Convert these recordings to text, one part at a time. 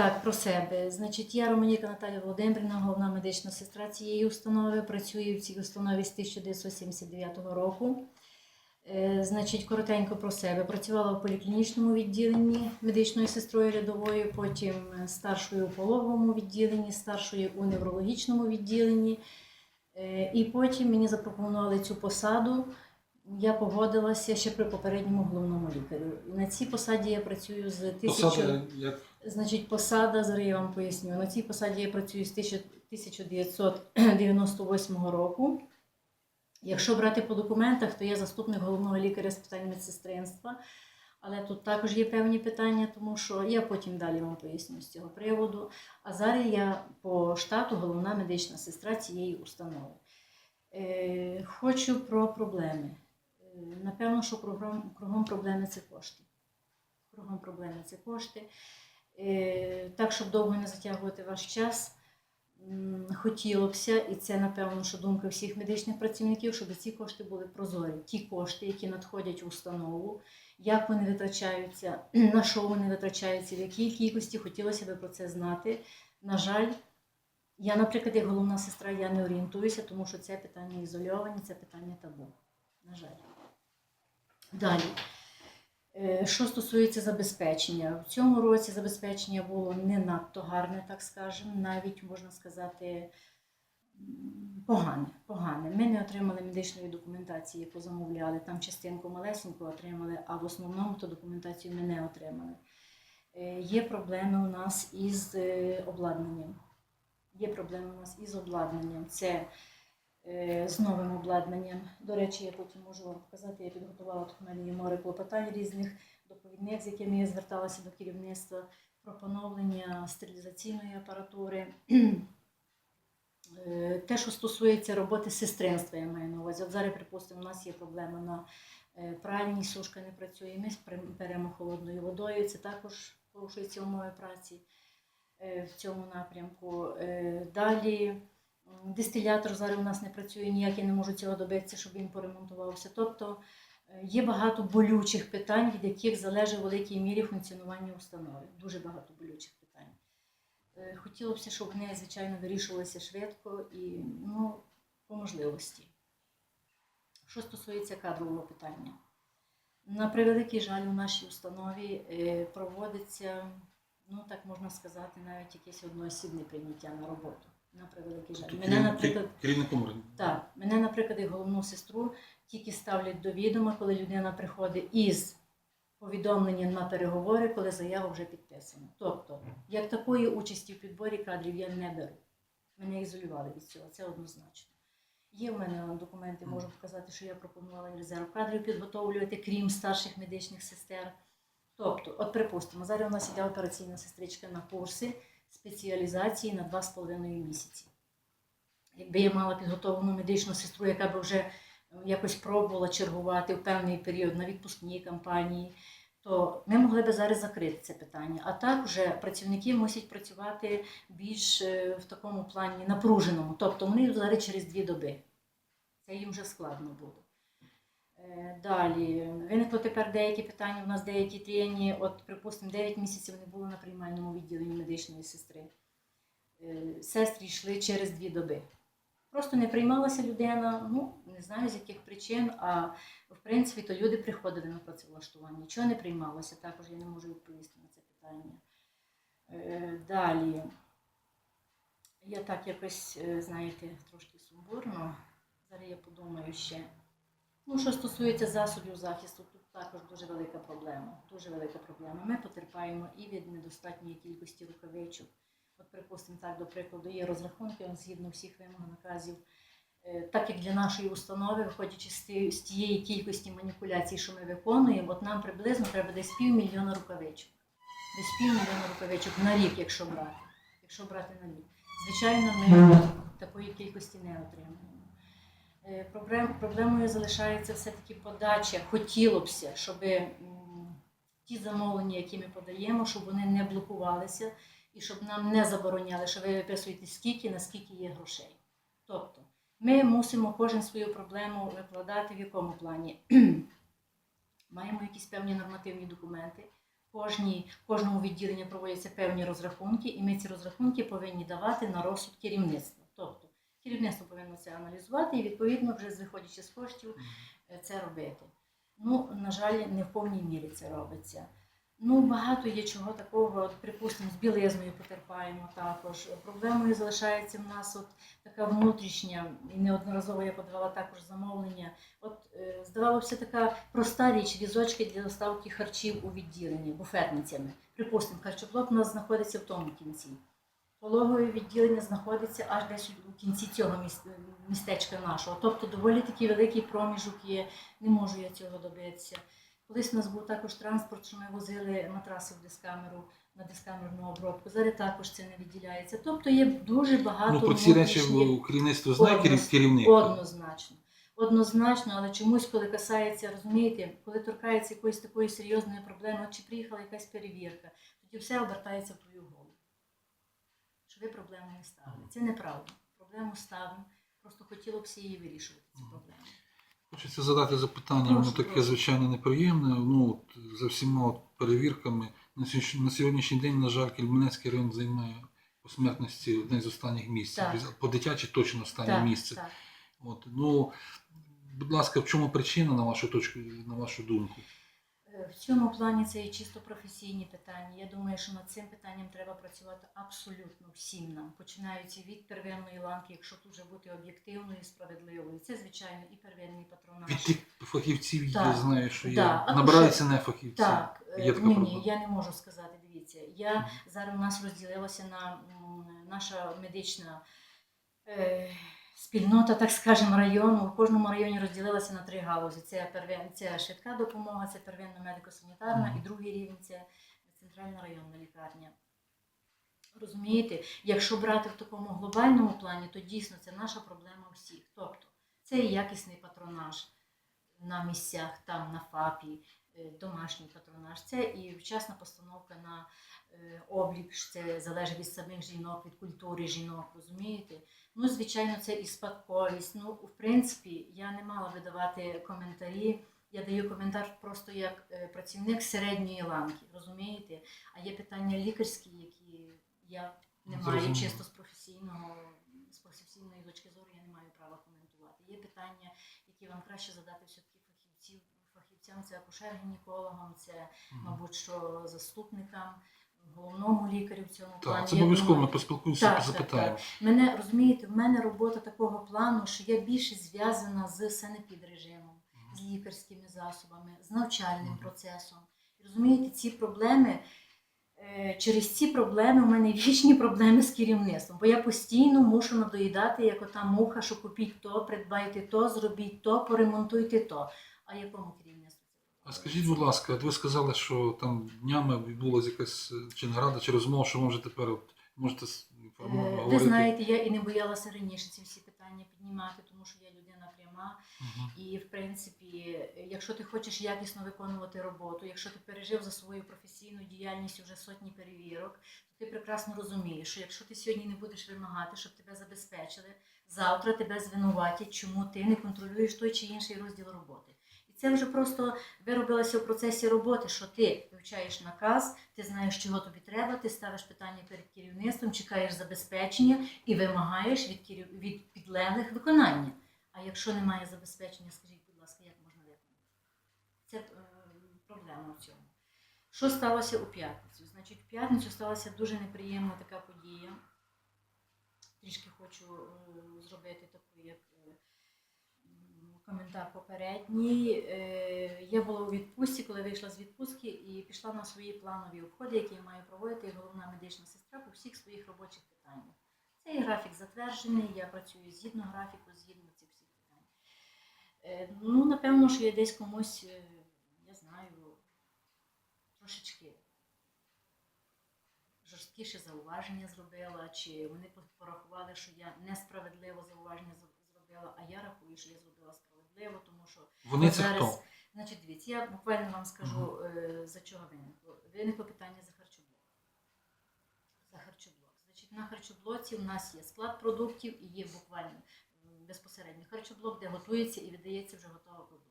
так, про себе. Значить, я Романіка Наталія Володимирівна, головна медична сестра цієї установи. Працюю в цій установі з 1979 року. Е, Значить, коротенько про себе. Працювала в поліклінічному відділенні медичною сестрою рядовою, потім е, старшою у пологовому відділенні, старшою у неврологічному відділенні. Е, І потім мені запропонували цю посаду. Я погодилася ще при попередньому головному лікарю. На цій посаді я працюю з 1000... Посада як Значить, посада, зараз я вам поясню. На цій посаді я працюю з 1998 року. Якщо брати по документах, то я заступник головного лікаря з питань медсестринства. Але тут також є певні питання, тому що я потім далі вам поясню з цього приводу. А зараз я по штату головна медична сестра цієї установи. Е, хочу про проблеми. Напевно, що кругом, кругом проблеми це кошти. Кругом проблеми це кошти. Е, Так, щоб довго не затягувати ваш час, хотілося і це, напевно, що думка всіх медичних працівників, щоб ці кошти були прозорі. Ті кошти, які надходять в установу, як вони витрачаються, на що вони витрачаються, в якій кількості, хотілося б про це знати. На жаль, я, наприклад, як головна сестра, я не орієнтуюся, тому що це питання ізольовані, це питання табу. На жаль. Далі. Е, Що стосується забезпечення, в цьому році забезпечення було не надто гарне, так скажемо, навіть можна сказати погане. погане. Ми не отримали медичної документації, яку замовляли. Там частинку малесеньку отримали, а в основному ту документацію ми не отримали. Е, Є проблеми у нас із е, обладнанням. Є проблеми у нас із обладнанням. Це з новим обладнанням. До речі, я потім можу вам показати, я підготувала тут мене є море клопотань різних доповідних, з якими я зверталася до керівництва про поновлення стерилізаційної апаратури. Е, Те, що стосується роботи сестринства, я маю на увазі. От зараз, припустимо, у нас є проблема на е, пральній, сушка не працює, ми беремо холодною водою, це також порушується умови праці е, в цьому напрямку. Е, Далі дистилятор зараз у нас не працює ніяк, я не можу цього добитися, щоб він поремонтувався. Тобто е, є багато болючих питань, від яких залежить в великій мірі функціонування установи. Дуже багато болючих питань. Е, Хотілося б, щоб вони, звичайно, вирішувалися швидко і ну, по можливості. Що стосується кадрового питання, на превеликий жаль, у нашій установі е, проводиться, ну так можна сказати, навіть якесь одноосібне прийняття на роботу. На превеликий жаль. Мене, наприклад, керівником так, мене, наприклад, як головну сестру тільки ставлять до відома, коли людина приходить із повідомленням на переговори, коли заява вже підписана. Тобто, як такої участі в підборі кадрів я не беру. Мене ізолювали від цього, це однозначно. Є в мене документи, можу показати, що я пропонувала резерв кадрів підготовлювати, крім старших медичних сестер. Тобто, от припустимо, зараз у нас іде операційна сестричка на курси спеціалізації на 2,5 місяці. Якби я мала підготовлену медичну сестру, яка би вже е, якось пробувала чергувати в певний період на відпускній кампанії, то ми могли б зараз закрити це питання. А так вже працівники мусять працювати більш е, в такому плані напруженому. Тобто вони зараз через дві доби. Це їм вже складно буде. Е, Далі виникло тепер деякі питання. У нас деякі трені, от, припустимо, 9 місяців не було на приймальному відділенні медичної сестри. Е, Сестри йшли через дві доби. Просто не приймалася людина, ну не знаю з яких причин, а в принципі то люди приходили на працевлаштування. Чого не приймалося, також я не можу відповісти на це питання. Е, Далі. Я так якось, знаєте, трошки сумбурно. Зараз я подумаю ще. Ну, що стосується засобів захисту, тут також дуже велика проблема. Дуже велика проблема. Ми потерпаємо і від недостатньої кількості рукавичок. От, припустимо, так, до прикладу, є розрахунки згідно всіх вимог наказів. Е, Так як для нашої установи, виходячи з тієї кількості маніпуляцій, що ми виконуємо, от нам приблизно треба десь півмільйона рукавичок. Десь півмільйона рукавичок на рік, якщо брати. Якщо брати на рік. Звичайно, ми такої кількості не отримаємо. Е, Проблем, проблемою залишається все-таки подача. Хотілося б, щоб ті замовлення, які ми подаємо, щоб вони не блокувалися і щоб нам не забороняли, що ви виписуєте скільки, наскільки є грошей. Тобто, ми мусимо кожен свою проблему викладати в якому плані. Маємо якісь певні нормативні документи, кожній, в кожному відділенні проводяться певні розрахунки, і ми ці розрахунки повинні давати на розсуд керівництва. Керівництво повинно це аналізувати і відповідно вже виходячи з коштів е, це робити. Ну, на жаль, не в повній мірі це робиться. Ну, багато є чого такого, от, припустимо, з білизною потерпаємо також. Проблемою залишається в нас от така внутрішня, і неодноразово я подавала також замовлення. От е, здавалося, така проста річ, візочки для доставки харчів у відділенні буфетницями. Припустимо, харчоблок у нас знаходиться в тому кінці. Пологове відділення знаходиться аж десь у кінці цього містечка нашого. Тобто доволі такий великий проміжок є, не можу я цього добитися. Колись у нас був також транспорт, що ми возили матраси в дискамеру на дискамерну обробку. Зараз також це не відділяється. Тобто є дуже багато Ну, про ці речі керівництво знає керівник. Однозначно. Однозначно, але чомусь, коли касається, розумієте, коли торкається якоїсь такої серйозної проблеми, от чи приїхала якась перевірка, тоді все обертається в твою голову. Що ви проблему не ставили. Це неправда. Проблему ставимо. Просто хотілося б її вирішувати, цю проблему. Хочеться задати запитання, воно таке звичайно неприємне. Ну, от, за всіма от перевірками. На сьогоднішній, на сьогоднішній день, на жаль, Кельменецький район займає по смертності одне з останніх місць. Так. По дитячі точно останнє Так, місце. так. От, ну, будь ласка, в чому причина, на вашу точку, на вашу думку? Е, В цьому плані це є чисто професійні питання. Я думаю, що над цим питанням треба працювати абсолютно всім нам, починаючи від первинної ланки, якщо тут вже бути об'єктивною і справедливою. Це, звичайно, і первинний патронаж. Від тих фахівців я знаю, що так. А Набираються не фахівці. Так, е, Є така ні, ні, я не можу сказати. Дивіться, я зараз у нас розділилася на наша медична е, спільнота, так скажемо, району. В кожному районі розділилася на три галузі: це первин, це швидка допомога, це первинна медико-санітарна, Мгм. і другий рівень це центральна районна лікарня. Розумієте, якщо брати в такому глобальному плані, то дійсно це наша проблема всіх. Тобто це і якісний патронаж на місцях, там на ФАПі, домашній патронаж, це і вчасна постановка на е, облік, це залежить від самих жінок, від культури жінок, розумієте? Ну, звичайно, це і спадковість. Ну, в принципі, я не мала би давати коментарі. Я даю коментар просто як е, працівник середньої ланки, розумієте? А є питання лікарські, які я не маю чисто з професійного, з професійної точки зору, я не маю права коментувати. Є питання, які вам краще задати все-таки фахівців, фахівцям, це акушер-гінекологам, це, мабуть, що заступникам, головному лікарю в цьому плані. Це обов'язково ми думаю, поспілкуємося, Так, так. Мене розумієте, в мене робота такого плану, що я більше зв'язана з санепідрежимом, з лікарськими засобами, з навчальним Мгм. процесом. Розумієте, ці проблеми. е, Через ці проблеми в мене вічні проблеми з керівництвом, бо я постійно мушу надоїдати, як ота муха, що купіть то, придбайте то, зробіть то, поремонтуйте то. А якому керівництву? А скажіть, будь ласка, от ви сказали, що там днями відбулася якась е, чи нарада, чи розмова, що може тепер от, можете Е. Ви говорити? знаєте, я і не боялася раніше ці всі питання піднімати, тому що я людина пряма. Мгм. І в принципі, якщо ти хочеш якісно виконувати роботу, якщо ти пережив за свою професійну діяльність вже сотні перевірок, то ти прекрасно розумієш, що якщо ти сьогодні не будеш вимагати, щоб тебе забезпечили, завтра тебе звинуватять, чому ти не контролюєш той чи інший розділ роботи. Це вже просто виробилося в процесі роботи, що ти вивчаєш наказ, ти знаєш, чого тобі треба, ти ставиш питання перед керівництвом, чекаєш забезпечення і вимагаєш від, керів... від підлеглих виконання. А якщо немає забезпечення, скажіть, будь ласка, як можна виконати? Це е, проблема в цьому. Що сталося у п'ятницю? Значить, в п'ятницю сталася дуже неприємна така подія. Трішки хочу е, зробити таку, як коментар попередній. Е, я була у відпустці, коли вийшла з відпустки і пішла на свої планові обходи, які я маю проводити як головна медична сестра по всіх своїх робочих питаннях. Цей графік затверджений, я працюю згідно графіку, згідно цих всіх питань. Е, Ну, напевно, що я десь комусь, е, я знаю, трошечки жорсткіше зауваження зробила, чи вони порахували, що я несправедливо зауваження зробила, а я рахую, що я зробила справедливо, тому що Вони це зараз, хто? значить, дивіться, я буквально вам скажу, е, за чого виникло. Виникло питання за харчоблок. За харчоблок. Значить, на харчоблоці у нас є склад продуктів і є буквально безпосередньо харчоблок, де готується і видається вже готова продукція.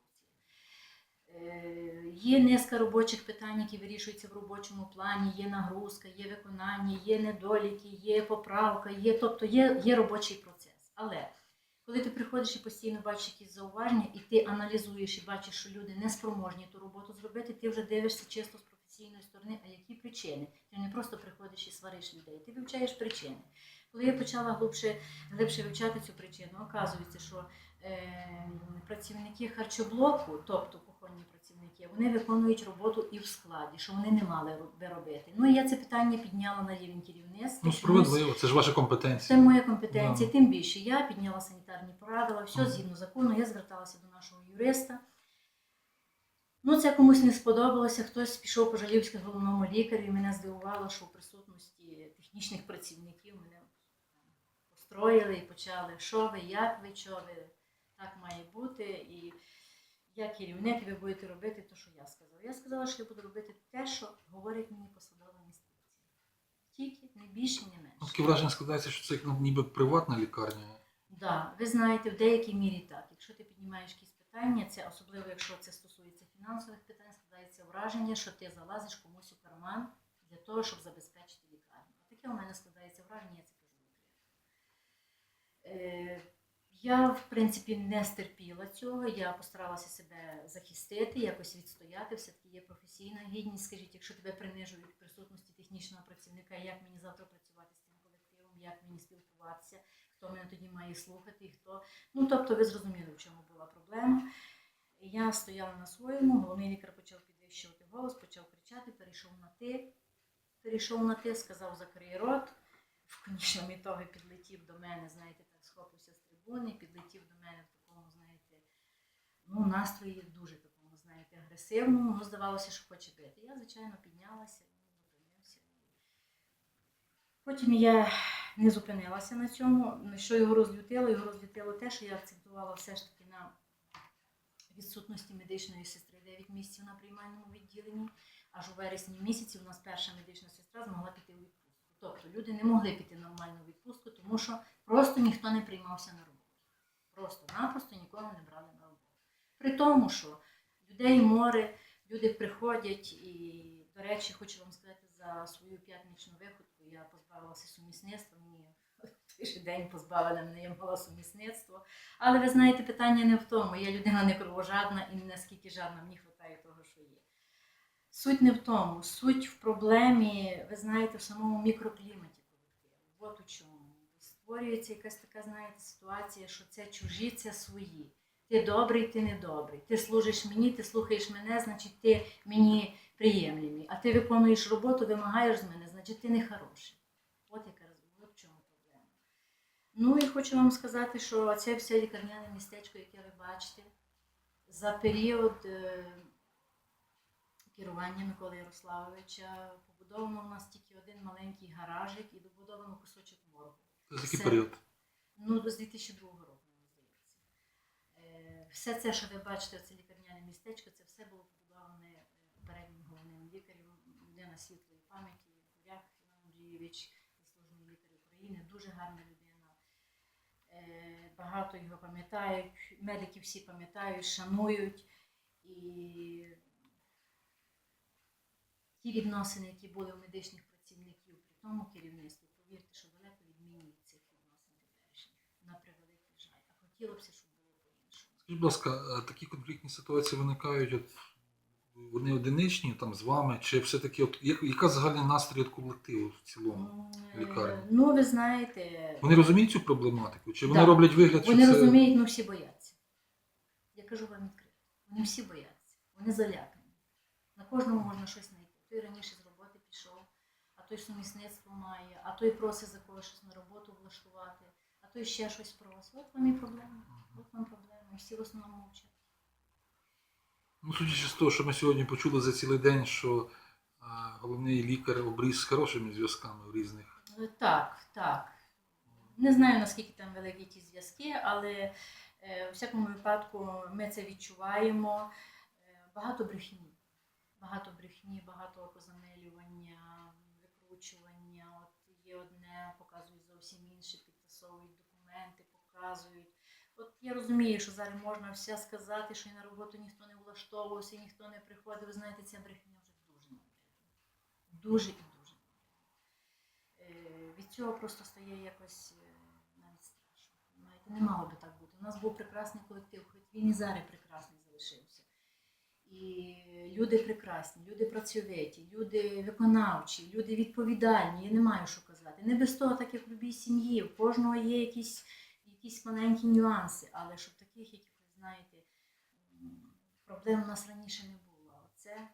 Е, Є низка робочих питань, які вирішуються в робочому плані, є нагрузка, є виконання, є недоліки, є поправка, є, тобто є, є робочий процес. Але коли ти приходиш і постійно бачиш якісь зауваження, і ти аналізуєш і бачиш, що люди не спроможні ту роботу зробити, ти вже дивишся чисто з професійної сторони, а які причини. Ти не просто приходиш і свариш людей, ти вивчаєш причини. Коли я почала глибше, глибше вивчати цю причину, оказується, що працівники харчоблоку, тобто кухонні працівники, вони виконують роботу і в складі, що вони не мали би робити. Ну і я це питання підняла на рівень керівництва. Ну, справедливо, це ж ваша компетенція. це моя компетенція. Да. Тим більше я підняла санітарні правила, все згідно закону. Я зверталася до нашого юриста. Ну, це комусь не сподобалося. Хтось пішов по Жалівське головному лікарю, і мене здивувало, що в присутності технічних працівників мене построїли і почали, що ви, як ви, що ви, так має бути. І я керівник, і ви будете робити те, що я сказала. Я сказала, що я буду робити те, що говорять мені посадова інструкція. Тільки не більше, не менше. Таке враження складається, що це ну, ніби приватна лікарня. Да, ви знаєте, в деякій мірі так. Якщо ти піднімаєш якісь питання, це особливо, якщо це стосується фінансових питань, складається враження, що ти залазиш комусь у карман для того, щоб забезпечити лікарню. Таке у мене складається враження, я це кажу. Е, я, в принципі, не стерпіла цього. Я постаралася себе захистити, якось відстояти. Все-таки є професійна гідність. Скажіть, якщо тебе принижують в присутності технічного працівника, як мені завтра працювати з цим колективом, як мені спілкуватися, хто мене тоді має слухати, і хто. Ну, тобто, ви зрозуміли, в чому була проблема. Я стояла на своєму, головний лікар почав підвищувати голос, почав кричати, перейшов на ти, перейшов на ти, сказав закрий рот. В конічному ітогі підлетів до мене, знаєте, так схопився трибуни, підлетів до мене в такому, знаєте, ну, настрої дуже такому, знаєте, агресивному. Ну, здавалося, що хоче бити. Я, звичайно, піднялася, ну, зупинився. Потім я не зупинилася на цьому. Що його розлютило? Його розлютило те, що я акцентувала все ж таки на відсутності медичної сестри 9 місяців на приймальному відділенні. Аж у вересні місяці у нас перша медична сестра змогла піти у відпустку. Тобто люди не могли піти нормально у відпустку, тому що просто ніхто не приймався на роботу. Просто-напросто нікого не брали на роботу. При тому, що людей море, люди приходять і, до речі, хочу вам сказати, за свою п'ятничну виходку я позбавилася сумісництва. Мені же день позбавили мене, я мала сумісництво. Але ви знаєте, питання не в тому. Я людина не кровожадна і наскільки жадна, мені вистачає того, що є. Суть не в тому. Суть в проблемі, ви знаєте, в самому мікрокліматі колективу. От у чому. Створюється якась така, знаєте, ситуація, що це чужі, це свої. Ти добрий, ти недобрий. Ти служиш мені, ти слухаєш мене, значить ти мені приємний. А ти виконуєш роботу, вимагаєш з мене, значить ти не хороший. От яка в чому проблема. Ну і хочу вам сказати, що це все лікарняне містечко, яке ви бачите, за період е, керування Миколи Ярославовича побудовано у нас тільки один маленький гаражик і добудовано кусочок моргу. Який Все. період? Ну, з 2002 року, мені здається. Е, Все це, що ви бачите, це лікарняне містечко, це все було побудоване е, попереднім головним лікарем, людина світлої пам'яті, Буряк Іван Андрійович, заслужений лікар України, дуже гарна людина. Е, Багато його пам'ятають, медики всі пам'ятають, шанують. І ті відносини, які були у медичних працівників при тому керівництві, повірте, що далеко відмінні від цих відносин теперішніх. На превеликий жаль. А хотілося щоб було по-іншому. Скажіть, будь ласка, такі конфліктні ситуації виникають, от, вони одиничні там з вами, чи все-таки от, як- яка загальний настрій от колективу в цілому? М, лікарні. е, Ну, ви знаєте, Вони розуміють цю проблематику? Чи вони Так. роблять вигляд, що вони це розуміють, ну всі бояться. Я кажу вам відкрито. Вони всі бояться, вони залякані. На кожному можна щось знайти. Той раніше з роботи пішов, а той сумісництво має, а той просить за когось щось на роботу той ще щось просить. От вам і проблема. От вам проблема. Всі в основному мовчать. Ну, судячи з того, що ми сьогодні почули за цілий день, що а, головний лікар обріз з хорошими зв'язками в різних. Е, Так, так. Не знаю, наскільки там великі ті зв'язки, але е, у всякому випадку ми це відчуваємо. Е, Багато брехні. Багато брехні, багато окозамилювання, викручування. От є одне, показують зовсім інше, підтасовують документи, показують. от я розумію, що зараз можна все сказати, що і на роботу ніхто не влаштовувався, ніхто не приходив. Ви знаєте, ця брехня вже дуже набридла. Дуже і дуже. Е, Від цього просто стає якось е, навіть страшно. Знаєте, не мало би так бути. У нас був прекрасний колектив, хоч він і зараз прекрасний залишився. І люди прекрасні, люди працьовиті, люди виконавчі, люди відповідальні. Я не маю що казати. Не без того, так як в любій сім'ї. У кожного є якісь, якісь маленькі нюанси, але щоб таких, якихось, знаєте, проблем у нас раніше не було. Це,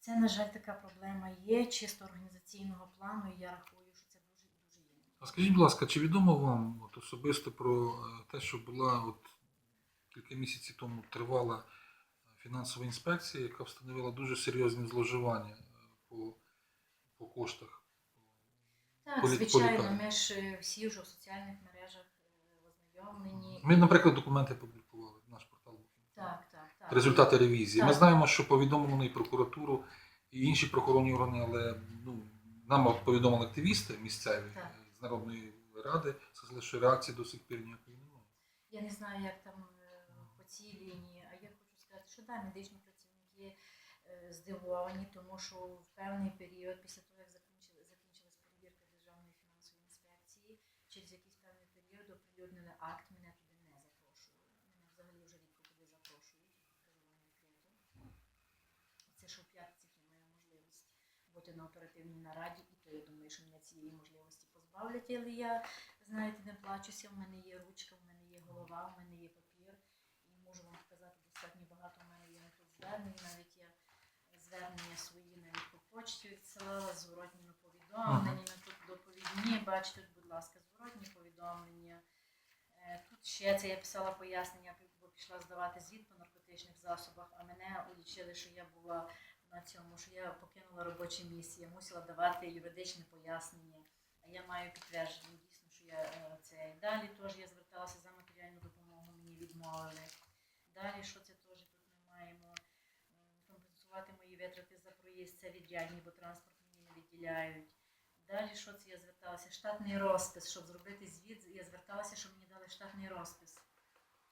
це, на жаль, така проблема є чисто організаційного плану, і я рахую, що це дуже дуже є. А скажіть, будь ласка, чи відомо вам от, особисто про е, те, що була от, кілька місяців тому тривала е, фінансова інспекція, яка встановила дуже серйозні зловживання е, по, по коштах? Так, звичайно, ми ж е, всі вже в соціальних мережах ознайомлені. Ми, наприклад, документи публікували в наш портал. Так, так, так. Результати ревізії. Ми знаємо, що повідомлено і прокуратуру, і інші правоохоронні органи, але ну, нам повідомили активісти місцеві Так. з Народної ради, сказали, що реакції до сих пір ніякої немає. Я не знаю, як там цій лінії, а я хочу сказати, що да, медичні працівники е, здивовані, тому що в певний період, після того, як закінчили, закінчилась перевірка Державної фінансової інспекції, через якийсь певний період оприлюднили акт, мене туди не запрошували. Мене взагалі вже рідко куди запрошують. Це що в п'ятницях я маю можливість бути на оперативній нараді, і то я думаю, що мене цієї можливості позбавлять, але я знаєте, не плачуся, в мене є ручка, в мене є голова, в мене є можу вам показати достатньо багато в мене є звернень. Навіть я звернення свої навіть по почті відсилала, зворотніми повідомленнями, тут доповідні, бачите, будь ласка, зворотні повідомлення. Е, Тут ще це я писала пояснення, бо пішла здавати звіт по наркотичних засобах, а мене улічили, що я була на цьому, що я покинула робоче місце, я мусила давати юридичне пояснення. А я маю підтвердження дійсно, що я е, це далі теж я зверталася за матеріальну допомогу, мені відмовили. Далі, що це теж тут ми маємо компенсувати мої витрати за проїзд, це відрядні, бо транспорт мені не виділяють. Далі, що це я зверталася? Штатний розпис, щоб зробити звіт, я зверталася, щоб мені дали штатний розпис.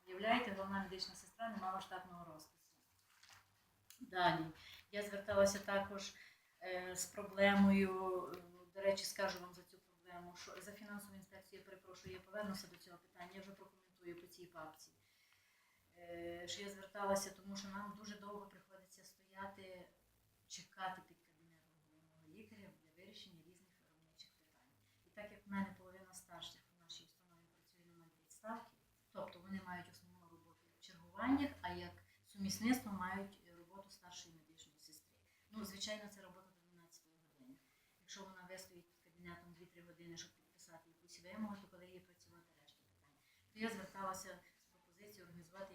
Уявляєте, головна медична сестра не мала штатного розпису. Далі. Я зверталася також е, з проблемою, до речі, скажу вам за цю проблему, що за фінансову інспекцію, я перепрошую, я повернуся до цього питання, я вже прокоментую по цій папці. Е, Що я зверталася, тому що нам дуже довго приходиться стояти, чекати під кабінетом головного лікаря для вирішення різних виробничих питань. І так як в мене половина старших в нашій установі працює на підставки, тобто вони мають основну роботу в чергуваннях, а як сумісництво мають роботу старшої медичної сестри. Ну, звичайно, це робота до 12 години. Якщо вона вистоїть під кабінетом 2-3 години, щоб підписати якусь вимогу, то коли їй працювати решта питань. То я зверталася з пропозицією організувати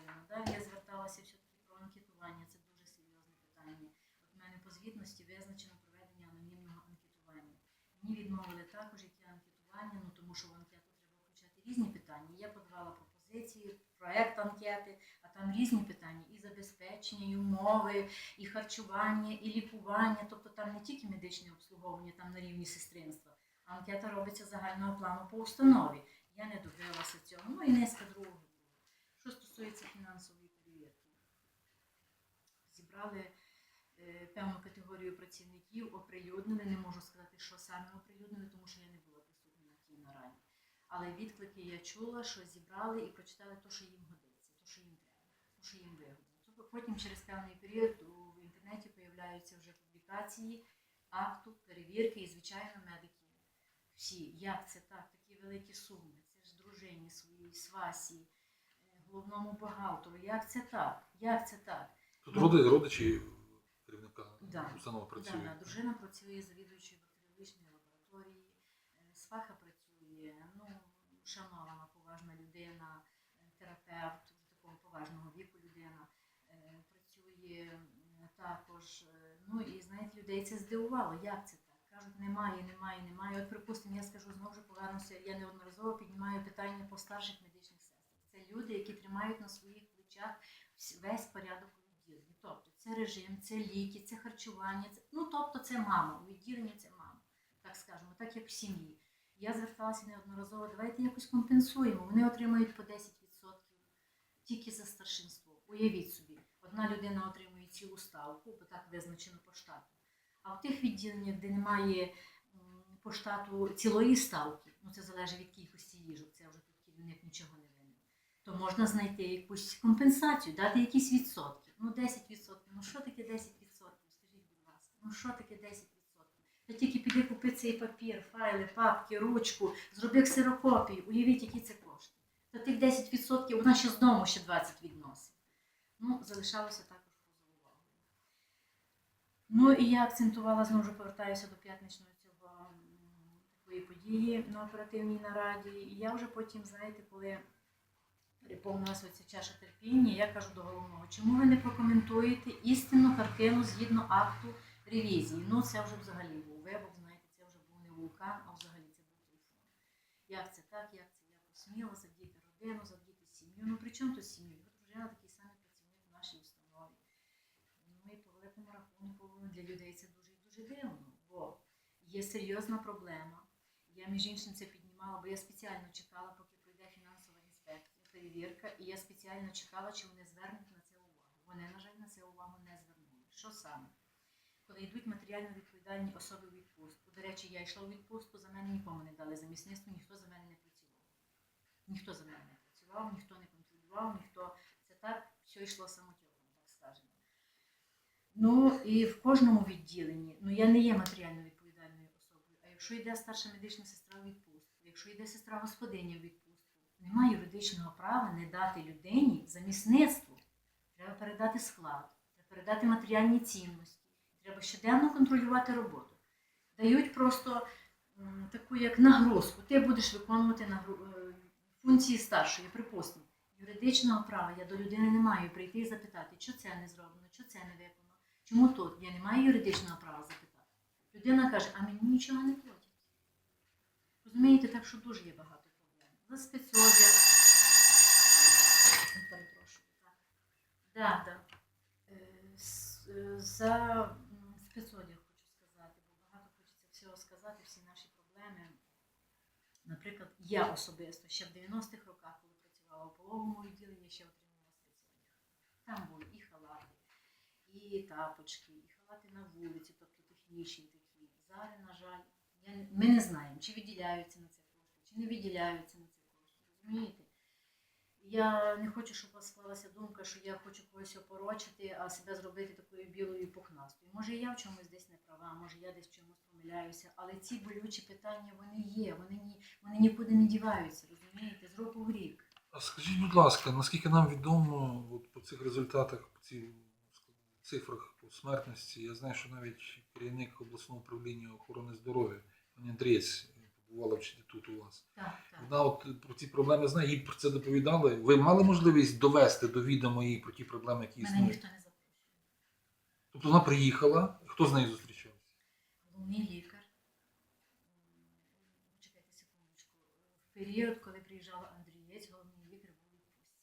папки. Далі я зверталася все-таки про анкетування, це дуже серйозне питання. От в мене по звітності визначено проведення анонімного анкетування. Мені відмовили також, яке анкетування, ну тому що в анкету треба включати різні питання. Я подавала пропозиції, проект анкети, а там різні питання і забезпечення, і умови, і харчування, і лікування. Тобто там не тільки медичне обслуговування, там на рівні сестринства. Анкета робиться загального плану по установі. Я не добилася цього. Ну і низка другого стосується фінансової перевірки, зібрали е, певну категорію працівників, оприлюднили. Не можу сказати, що саме оприлюднили, тому що я не була присутня на тій нараді. Але відклики я чула, що зібрали і прочитали те, що їм годиться, те, що їм треба, те, що їм вигодно. Тобто Потім через певний період в інтернеті появляються вже публікації акту, перевірки і, звичайно, медики. Всі, як це так, такі великі суми, це ж дружині своїй, свасі, головному бухгалтеру. Як це так? Як це так? Тут роди, родичі керівника Да. установи працюють. да, дружина працює завідуючою бактеріологічної лабораторії, е, сваха працює, ну, шанована, поважна людина, е, терапевт такого поважного віку людина. е, Працює також. е, Ну і знаєте, людей це здивувало. Як це так? Кажуть, немає, немає, немає. От, припустимо, я скажу знову ж повернуся. Я неодноразово піднімаю питання по старших медичних. Це люди, які тримають на своїх плечах весь порядок у відділенні. Тобто це режим, це ліки, це харчування, це, ну тобто це мама. У відділенні це мама, так скажемо, так як в сім'ї. Я зверталася неодноразово, давайте якось компенсуємо. Вони отримують по 10% тільки за старшинство. Уявіть собі, одна людина отримує цілу ставку, бо так визначено по штату. А в тих відділеннях, де немає по штату цілої ставки, ну це залежить від кількості їжок, це вже тут керівник нічого не то можна знайти якусь компенсацію, дати якісь відсотки. Ну 10%. Ну що таке 10%? Скажіть, будь ласка, ну що таке 10%? Та тільки піди купи цей папір, файли, папки, ручку, зроби ксерокопію, уявіть, які це кошти. То тих 10% вона ще з дому ще 20 відносить. Ну, залишалося також поза увагою. Ну і я акцентувала, знову ж повертаюся до п'ятничного цього такої події на оперативній нараді. І я вже потім, знаєте, коли переповнилася ця чаша терпіння, я кажу до головного, чому ви не прокоментуєте істинну картину згідно акту ревізії? Ну, це вже взагалі був вибух, знаєте, це вже був не вулкан, а взагалі це був телефон. Як це так, як це я посміла задіти родину, задіти сім'ю. Ну при чому тут сім'ю? Його дружина такий самий працівник в нашій установі. Ну і по великому рахунку для людей це дуже і дуже дивно, бо є серйозна проблема. Я між іншим це піднімала, бо я спеціально чекала, поки перевірка, і я спеціально чекала, чи вони звернуть на це увагу. Вони, на жаль, на це увагу не звернули. Що саме? Коли йдуть матеріально відповідальні особи у відпустку. До речі, я йшла у відпустку, за мене нікому не дали замісництво, ніхто за мене не працював. Ніхто за мене не працював, ніхто не контролював, ніхто це так, все йшло самотьоком, так скажемо. Ну і в кожному відділенні, ну я не є матеріально відповідальною особою. А якщо йде старша медична сестра у відпустку, якщо йде сестра господиня у відпустку, немає юридичного права не дати людині замісництво. Треба передати склад, треба передати матеріальні цінності, треба щоденно контролювати роботу. Дають просто м, таку як нагрузку. Ти будеш виконувати нагру- е, функції старшої, припустимо. Юридичного права я до людини не маю прийти і запитати, що це не зроблено, що це не виконано. Чому тут? Я не маю юридичного права запитати. Людина каже, а мені нічого не платять. Розумієте, так що дуже є багато проблем. За спецодяг. Перепрошую, так. Да, да. Е, е, За спецодяг хочу сказати, бо багато хочеться всього сказати, всі наші проблеми. Наприклад, я особисто ще в 90-х роках, коли працювала у пологовому відділенні, ще отримувала спецодяг. Там були і халати, і тапочки, і халати на вулиці, тобто технічні такі. Зараз, на жаль, я, ми не знаємо, чи виділяються на це кошти, чи не виділяються на це. Розумієте? Я не хочу, щоб у вас склалася думка, що я хочу когось опорочити, а себе зробити такою білою пухнастою. Може, я в чомусь десь не права, може я десь в чомусь помиляюся, але ці болючі питання вони є, вони, ні, вони нікуди не діваються, розумієте, з року в рік. А скажіть, будь ласка, наскільки нам відомо от по цих результатах, по цих цифрах по смертності, я знаю, що навіть керівник обласного управління охорони здоров'я, пані Андрієць, вчити тут у вас. Так, так. Вона от про ці проблеми знає, їй про це доповідали. Ви мали можливість довести до відома їй про ті проблеми, які Мене існують? ніхто не запрошує. Тобто вона приїхала, хто з нею зустрічався? Головний лікар. м, Чекайте секундочку. В період, коли приїжджала Андрієць, головний лікар був у відпустці.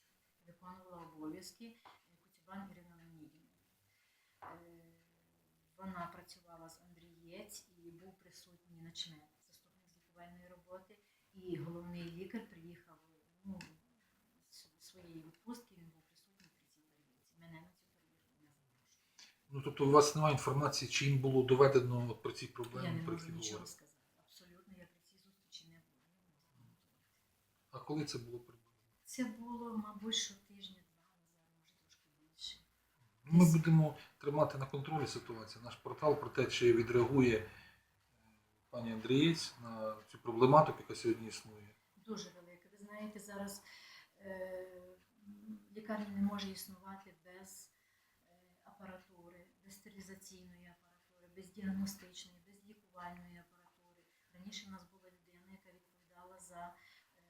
Виконувала обов'язки Куцюбан Ірина Леонідівна. Е, Вона працювала з Андрієць і був присутній начмет, заступник роботи. І головний лікар приїхав ну, з своєї відпустки, він був присутній при цій перевірці. Мене на цю перевірку не запрошували. Ну тобто у вас немає інформації, чи їм було доведено от про ці Я не про можу які нічого сказати. Абсолютно, я при цій зустрічі не була. Не можу коментувати. А коли це було приблизно? Це було, мабуть, що тижня-два назад, може трошки більше. Ми будемо тримати на контролі ситуацію. Наш портал про те, чи відреагує пані Андрієць на цю проблематику, яка сьогодні існує. Дуже велике. Ви знаєте, зараз е, лікарня не може існувати без е, апаратури, без стерилізаційної апаратури, без діагностичної, без лікувальної апаратури. Раніше в нас була людина, яка відповідала за е,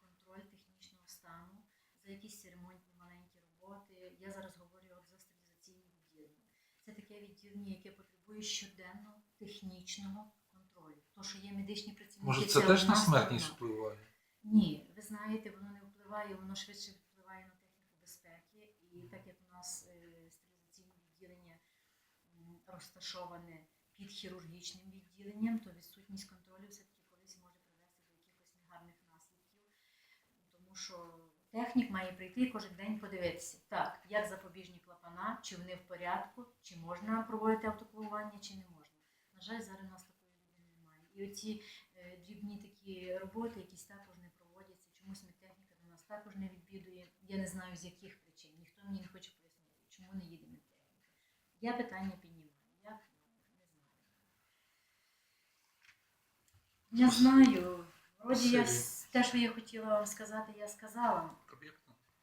контроль технічного стану, за якісь ремонтні маленькі роботи. Я зараз говорю за стерилізаційне відділення. Це таке відділення, яке потребує щоденно технічного то, що є медичні працівники. Може, це, теж на смертність одно. впливає? Ні, ви знаєте, воно не впливає, воно швидше впливає на техніку безпеки. І так як у нас е, стерилізаційне відділення розташоване під хірургічним відділенням, то відсутність контролю все-таки колись може привести до якихось негарних наслідків, тому що. Технік має прийти і кожен день подивитися, так, як запобіжні клапана, чи вони в порядку, чи можна проводити автоклонування, чи не можна. На жаль, зараз у нас і оці е, дрібні такі роботи, якісь також не проводяться. Чомусь медтехніка до нас також не відвідує. Я не знаю з яких причин. Ніхто мені не хоче пояснити, чому не їде медтехніка. Я питання піднімаю. Як не знаю. Не знаю. Вроді я те, що я хотіла вам сказати, я сказала.